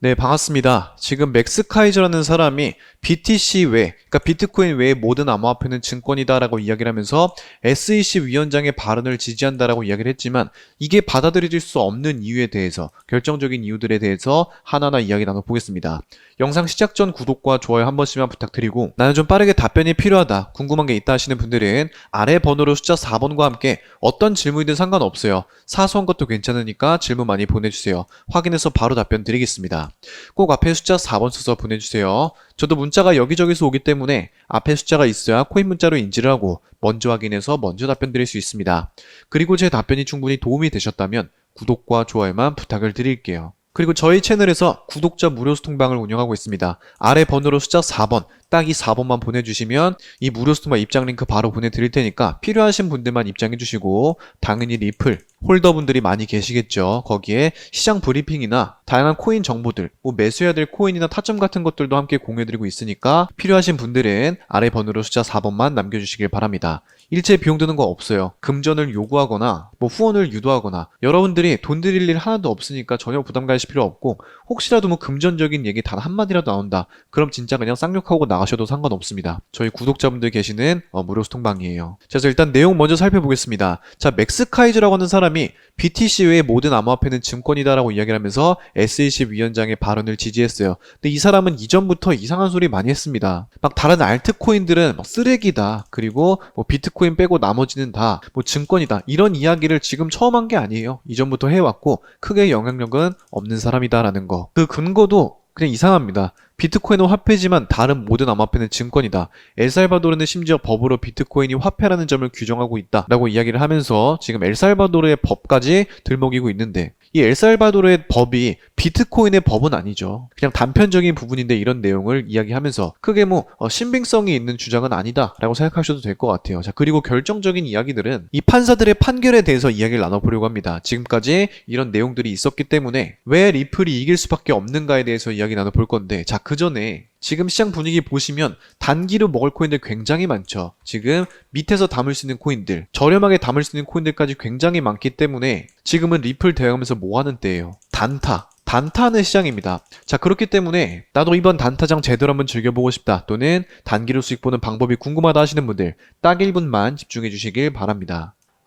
네, 반갑습니다. 지금 맥스카이저라는 사람이 BTC 외, 그러니까 비트코인 외의 모든 암호화폐는 증권이다라고 이야기를 하면서 SEC 위원장의 발언을 지지한다라고 이야기를 했지만 이게 받아들여질 수 없는 이유에 대해서 결정적인 이유들에 대해서 하나하나 이야기 나눠보겠습니다. 영상 시작 전 구독과 좋아요 한 번씩만 부탁드리고 나는 좀 빠르게 답변이 필요하다, 궁금한 게 있다 하시는 분들은 아래 번호로 숫자 4번과 함께 어떤 질문이든 상관없어요. 사소한 것도 괜찮으니까 질문 많이 보내주세요. 확인해서 바로 답변 드리겠습니다. 꼭 앞에 숫자 4번 써서 보내주세요. 저도 문자가 여기저기서 오기 때문에 앞에 숫자가 있어야 코인 문자로 인지를 하고 먼저 확인해서 먼저 답변 드릴 수 있습니다. 그리고 제 답변이 충분히 도움이 되셨다면 구독과 좋아요만 부탁을 드릴게요. 그리고 저희 채널에서 구독자 무료 소통방을 운영하고 있습니다. 아래 번호로 숫자 4번, 딱 이 4번만 보내주시면 이 무료 소통방 입장 링크 바로 보내드릴 테니까 필요하신 분들만 입장해주시고 당연히 리플, 홀더분들이 많이 계시겠죠. 거기에 시장 브리핑이나 다양한 코인 정보들, 뭐 매수해야 될 코인이나 타점 같은 것들도 함께 공유해드리고 있으니까 필요하신 분들은 아래 번호로 숫자 4번만 남겨주시길 바랍니다. 일체 비용 드는 거 없어요. 금전을 요구하거나 뭐 후원을 유도하거나 여러분들이 돈 드릴 일 하나도 없으니까 전혀 부담 가실 필요 없고 혹시라도 뭐 금전적인 얘기 단 한마디라도 나온다. 그럼 진짜 그냥 쌍욕하고 나가셔도 상관없습니다. 저희 구독자분들 계시는 어, 무료 소통방이에요. 자, 그래서 일단 내용 먼저 살펴보겠습니다. 자, 맥스카이즈라고 하는 사람 이 BTC 외의 모든 암호화폐는 증권이다라고 이야기를 하면서 SEC 위원장의 발언을 지지했어요. 근데 이 사람은 이전부터 이상한 소리 많이 했습니다. 막 다른 알트코인들은 막 쓰레기다. 그리고 뭐 비트코인 빼고 나머지는 다 뭐 증권이다. 이런 이야기를 지금 처음 한 게 아니에요. 이전부터 해왔고 크게 영향력은 없는 사람이다라는 거. 그 근거도 그냥 이상합니다. 비트코인은 화폐지만 다른 모든 암호화폐는 증권이다. 엘살바도르는 심지어 법으로 비트코인이 화폐라는 점을 규정하고 있다 라고 이야기를 하면서 지금 엘살바도르의 법까지 들먹이고 있는데 이 엘살바도르의 법이 비트코인의 법은 아니죠. 그냥 단편적인 부분인데 이런 내용을 이야기하면서 크게 뭐 어, 신빙성이 있는 주장은 아니다 라고 생각하셔도 될 것 같아요. 자 그리고 결정적인 이야기들은 이 판사들의 판결에 대해서 이야기를 나눠보려고 합니다. 지금까지 이런 내용들이 있었기 때문에 왜 리플이 이길 수밖에 없는가에 대해서 이야기 나눠볼 건데 자그 전에 지금 시장 분위기 보시면 단기로 먹을 코인들 굉장히 많죠. 지금 밑에서 담을 수 있는 코인들, 저렴하게 담을 수 있는 코인들까지 굉장히 많기 때문에 지금은 리플 대응하면서 뭐 하는 때예요? 단타. 단타하는 시장입니다. 자, 그렇기 때문에 나도 이번 단타장 제대로 한번 즐겨보고 싶다 또는 단기로 수익 보는 방법이 궁금하다 하시는 분들 딱 1분만 집중해 주시길 바랍니다.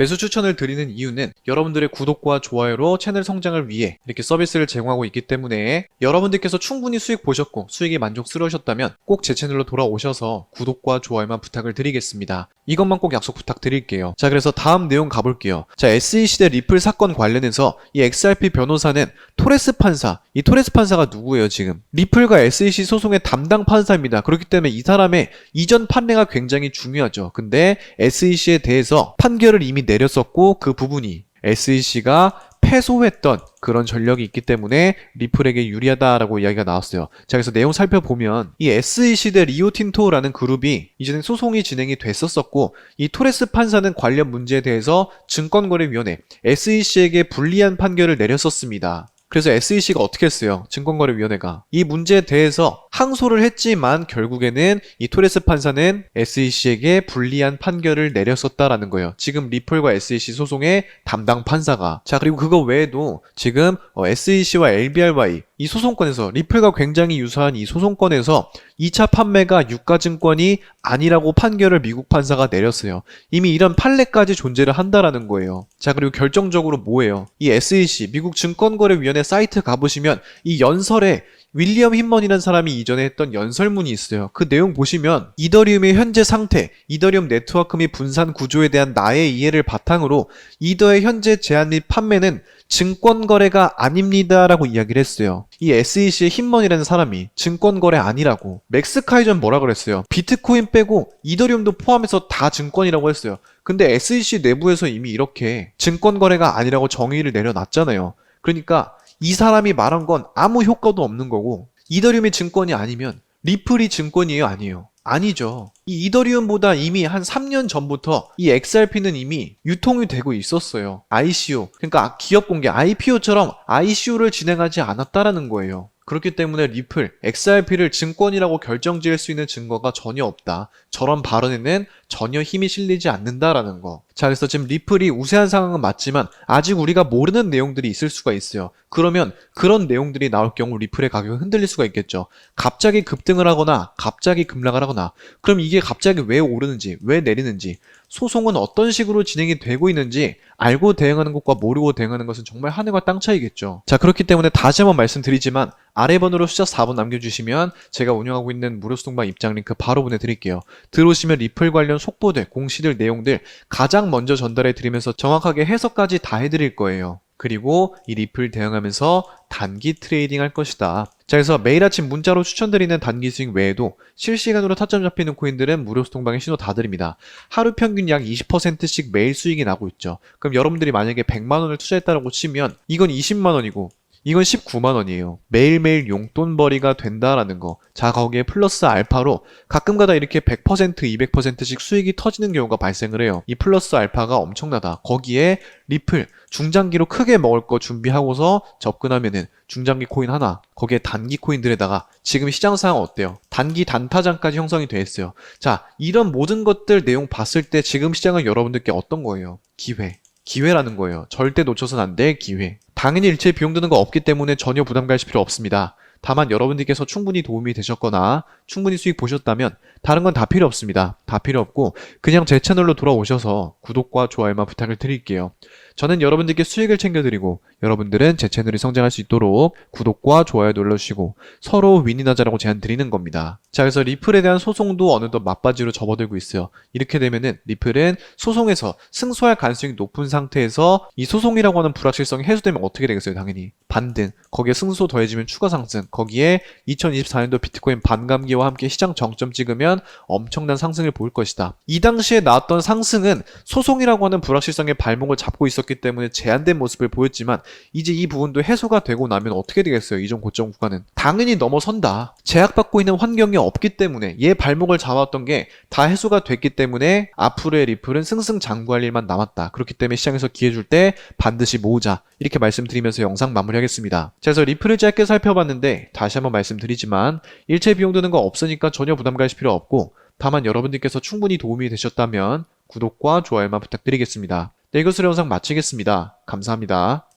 매수 추천을 드리는 이유는 여러분들의 구독과 좋아요로 채널 성장을 위해 이렇게 서비스를 제공하고 있기 때문에 여러분들께서 충분히 수익 보셨고 수익이 만족스러우셨다면 꼭 제 채널로 돌아오셔서 구독과 좋아요만 부탁을 드리겠습니다. 이것만 꼭 약속 부탁드릴게요. 자, 그래서 다음 내용 가볼게요. 자, SEC 대 리플 사건 관련해서 이 XRP 변호사는 토레스 판사, 이 토레스 판사가 누구예요, 지금? 리플과 SEC 소송의 담당 판사입니다. 그렇기 때문에 이 사람의 이전 판례가 굉장히 중요하죠. 근데 SEC에 대해서 판결을 이미 내렸었고 그 부분이 SEC가 패소했던 그런 전력이 있기 때문에 리플에게 유리하다라고 이야기가 나왔어요. 자, 그래서 내용 살펴보면 이 SEC 대 리오틴토라는 그룹이 이전에 소송이 진행이 됐었었고 이 토레스 판사는 관련 문제에 대해서 증권거래위원회 SEC에게 불리한 판결을 내렸었습니다. 그래서 SEC가 어떻게 했어요? 증권거래위원회가 이 문제에 대해서 항소를 했지만 결국에는 이 토레스 판사는 SEC에게 불리한 판결을 내렸었다라는 거예요. 지금 리플과 SEC 소송의 담당 판사가 자 그리고 그거 외에도 지금 어, SEC와 LBRY 이 소송권에서 리플과 굉장히 유사한 이 소송권에서 2차 판매가 유가증권이 아니라고 판결을 미국 판사가 내렸어요. 이미 이런 판례까지 존재를 한다라는 거예요. 자, 그리고 결정적으로 뭐예요? 이 SEC, 미국 증권거래위원회 사이트 가보시면 이 연설에 윌리엄 힌먼이라는 사람이 이전에 했던 연설문이 있어요. 그 내용 보시면 이더리움의 현재 상태, 이더리움 네트워크 및 분산 구조에 대한 나의 이해를 바탕으로 이더의 현재 제한 및 판매는 증권 거래가 아닙니다라고 이야기를 했어요. 이 SEC의 힌먼이라는 사람이 증권 거래 아니라고. 맥스카이전 뭐라 그랬어요? 비트코인 빼고 이더리움도 포함해서 다 증권이라고 했어요. 근데 SEC 내부에서 이미 이렇게 증권 거래가 아니라고 정의를 내려놨잖아요. 그러니까 이 사람이 말한 건 아무 효과도 없는 거고 이더리움이 증권이 아니면 리플이 증권이에요 아니에요? 아니죠. 이 이더리움보다 이미 한 3년 전부터 이 XRP는 이미 유통이 되고 있었어요. ICO 그러니까 기업 공개 IPO처럼 ICO를 진행하지 않았다라는 거예요. 그렇기 때문에 리플, XRP를 증권이라고 결정 지을 수 있는 증거가 전혀 없다. 저런 발언에는 전혀 힘이 실리지 않는다라는 거. 자, 그래서 지금 리플이 우세한 상황은 맞지만 아직 우리가 모르는 내용들이 있을 수가 있어요. 그러면 그런 내용들이 나올 경우 리플의 가격이 흔들릴 수가 있겠죠. 갑자기 급등을 하거나 갑자기 급락을 하거나 그럼 이게 갑자기 왜 오르는지, 왜 내리는지 소송은 어떤 식으로 진행이 되고 있는지 알고 대응하는 것과 모르고 대응하는 것은 정말 하늘과 땅 차이겠죠. 자, 그렇기 때문에 다시 한번 말씀드리지만 아래 번호로 숫자 4번 남겨주시면 제가 운영하고 있는 무료 소통방 입장 링크 바로 보내드릴게요. 들어오시면 리플 관련 속보들, 공시들, 내용들 가장 먼저 전달해 드리면서 정확하게 해석까지 다 해드릴 거예요. 그리고 이 리플 대응하면서 단기 트레이딩 할 것이다. 자, 그래서 매일 아침 문자로 추천드리는 단기 수익 외에도 실시간으로 타점 잡히는 코인들은 무료 소통방에 신호 다 드립니다. 하루 평균 약 20%씩 매일 수익이 나고 있죠. 그럼 여러분들이 만약에 100만 원을 투자했다라고 치면 이건 20만 원이고 이건 19만 원이에요. 매일매일 용돈벌이가 된다라는 거. 자, 거기에 플러스 알파로 가끔가다 이렇게 100%, 200%씩 수익이 터지는 경우가 발생을 해요. 이 플러스 알파가 엄청나다. 거기에 리플, 중장기로 크게 먹을 거 준비하고서 접근하면은 중장기 코인 하나, 거기에 단기 코인들에다가 지금 시장 상황 어때요? 단기 단타장까지 형성이 돼 있어요. 자, 이런 모든 것들 내용 봤을 때 지금 시장은 여러분들께 어떤 거예요? 기회. 기회라는 거예요. 절대 놓쳐서는 안될 기회. 당연히 일체 비용 드는 거 없기 때문에 전혀 부담 가실 필요 없습니다. 다만 여러분들께서 충분히 도움이 되셨거나 충분히 수익 보셨다면 다른 건 다 필요 없습니다. 다 필요 없고 그냥 제 채널로 돌아오셔서 구독과 좋아요만 부탁을 드릴게요. 저는 여러분들께 수익을 챙겨드리고 여러분들은 제 채널이 성장할 수 있도록 구독과 좋아요 눌러주시고 서로 윈윈하자라고 제안 드리는 겁니다. 자 그래서 리플에 대한 소송도 어느덧 맞바지로 접어들고 있어요. 이렇게 되면은 리플은 소송에서 승소할 가능성이 높은 상태에서 이 소송이라고 하는 불확실성이 해소되면 어떻게 되겠어요? 당연히 반등 거기에 승소 더해지면 추가 상승 거기에 2024년도 비트코인 반감기와 함께 시장 정점 찍으면 엄청난 상승을 보일 것이다. 이 당시에 나왔던 상승은 소송이라고 하는 불확실성의 발목을 잡고 있었기 때문에 제한된 모습을 보였지만 이제 이 부분도 해소가 되고 나면 어떻게 되겠어요? 이전 고점 구간은 당연히 넘어선다. 제약받고 있는 환경이 없기 때문에 얘 발목을 잡았던 게 다 해소가 됐기 때문에 앞으로의 리플은 승승장구할 일만 남았다. 그렇기 때문에 시장에서 기회 줄 때 반드시 모으자. 이렇게 말씀드리면서 영상 마무리하겠습니다. 자, 그래서 리플을 짧게 살펴봤는데 다시 한번 말씀드리지만 일체 비용 드는 거 없으니까 전혀 부담 가실 필요 없고 다만 여러분들께서 충분히 도움이 되셨다면 구독과 좋아요만 부탁드리겠습니다. 네, 이것으로 영상 마치겠습니다. 감사합니다.